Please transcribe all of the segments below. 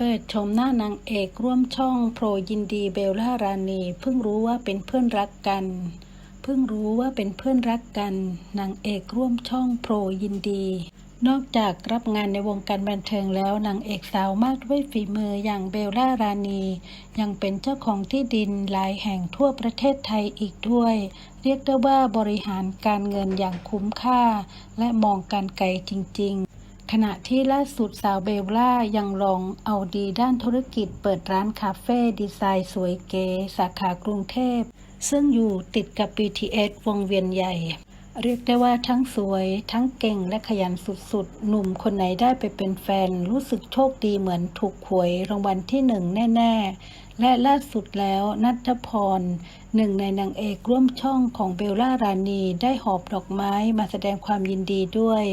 เปิดชมหน้านางเอกร่วมช่องโปรยินดีเบลล่ารานีเพิ่งรู้ว่าเป็นเพื่อนรักกัน เพิ่งรู้ว่าเป็นเพื่อนรักกันนางเอกร่วมช่องโปรยินดี นอกจากรับงานในวงการบันเทิงแล้วนางเอกสาวมากด้วยฝีมืออย่างเบลล่ารานี ยังเป็นเจ้าของที่ดินหลายแห่งทั่วประเทศไทยอีกด้วย เรียกได้ว่าบริหารการเงินอย่างคุ้มค่า และมองการไกลจริง ๆ ขณะที่ล่าสุดสาวเบลล่ายังลองเอาดีด้านธุรกิจเปิดร้านคาเฟ่ดีไซน์สวยเก๋สาขากรุงเทพ ซึ่งอยู่ติดกับ BTS วงเวียนใหญ่ เรียกได้ว่าทั้งสวย ทั้งเก่งและขยันสุดๆ หนุ่มคนไหนได้ไปเป็นแฟน รู้สึกโชคดีเหมือนถูกหวยรางวัลที่หนึ่งแน่ ๆ และล่าสุดแล้วนัทพร หนึ่งในนางเอกร่วมช่องของเบลล่ารานีได้หอบดอกไม้มาแสดงความยินดีด้วย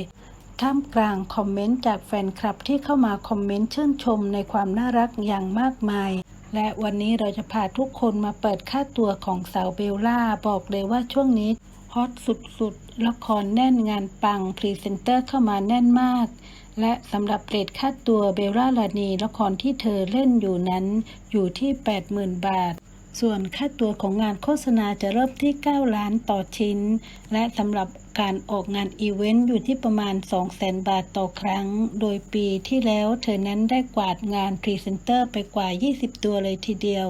ท่ามกลางคอมเมนต์จากแฟนคลับที่เข้ามาคอมเมนต์ชื่นชมในความน่ารักอย่างมากมาย และวันนี้เราจะพาทุกคนมาเปิดค่าตัวของสาวเบลล่า บอกเลยว่าช่วงนี้ฮอตสุดๆ ละครแน่นงานปัง พรีเซนเตอร์เข้ามาแน่นมาก และสำหรับเรทค่าตัวเบลล่าลานีละครที่เธอเล่นอยู่นั้นอยู่ที่ 80,000 บาท ส่วนค่าตัวของงานโฆษณาจะเริ่มที่ 9 ล้านต่อชิ้น และสำหรับการออกงานอีเวนต์อยู่ที่ประมาณ 200,000 บาทต่อครั้ง โดยปีที่แล้วเธอนั้นได้กวาดงานพรีเซนเตอร์ไปกว่า 20 ตัวเลยทีเดียว